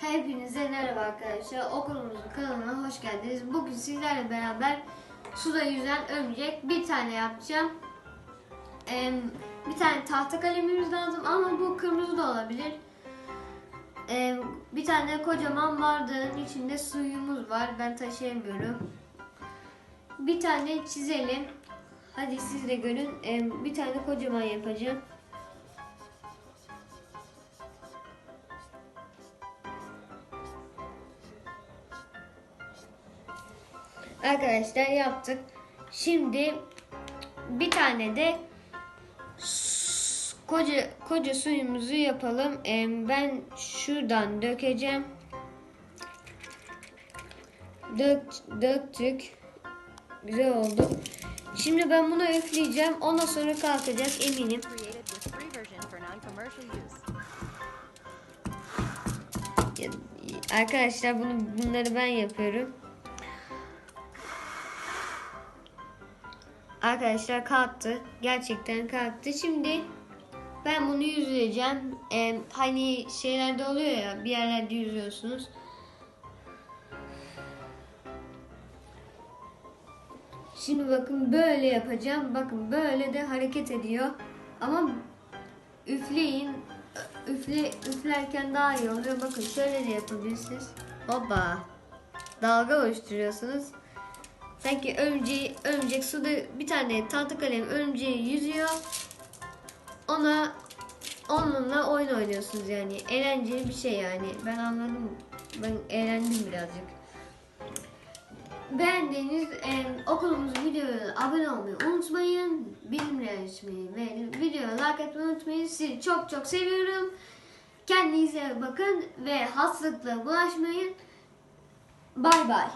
Hepinize merhaba arkadaşlar. Okulumuzun kanalına hoş geldiniz. Bugün sizlerle beraber suda yüzen örümcek bir tane yapacağım. Ee, bir tane tahta kalemimiz lazım ama bu kırmızı da olabilir. Ee, bir tane kocaman bardağın içinde suyumuz var. Ben taşıyamıyorum. Bir tane çizelim. Hadi siz de görün. Ee, bir tane kocaman yapacağım. Arkadaşlar yaptık. Şimdi bir tane de koca koca suyumuzu yapalım. Ben şuradan dökeceğim. Dök, döktük. Güzel oldu. Şimdi ben bunu üfleyeceğim. Ondan sonra kalkacak eminim. Arkadaşlar bunu bunları ben yapıyorum. Arkadaşlar kalktı. Gerçekten kalktı. Şimdi ben bunu yüzeceğim. Ee, hani şeylerde oluyor ya bir yerlerde yüzüyorsunuz. Şimdi bakın böyle yapacağım. Bakın böyle de hareket ediyor. Ama üfleyin. Üfle, üflerken daha iyi oluyor. Bakın şöyle de yapabilirsiniz. Hoppa. Dalga oluşturuyorsunuz. Sanki örümceği, örümcek suda bir tane tahta kalem örümceği yüzüyor. Ona onunla oyun oynuyorsunuz yani. Eğlenceli bir şey yani. Ben anladım. Ben eğlendim birazcık. Beğendiğiniz e, okulumuzun videolarına abone olmayı unutmayın. Bildirimleri açmayı ve videoya like atmayı unutmayın. Sizi çok çok seviyorum. Kendinize bakın ve hastalıkla bulaşmayın. Bay bay.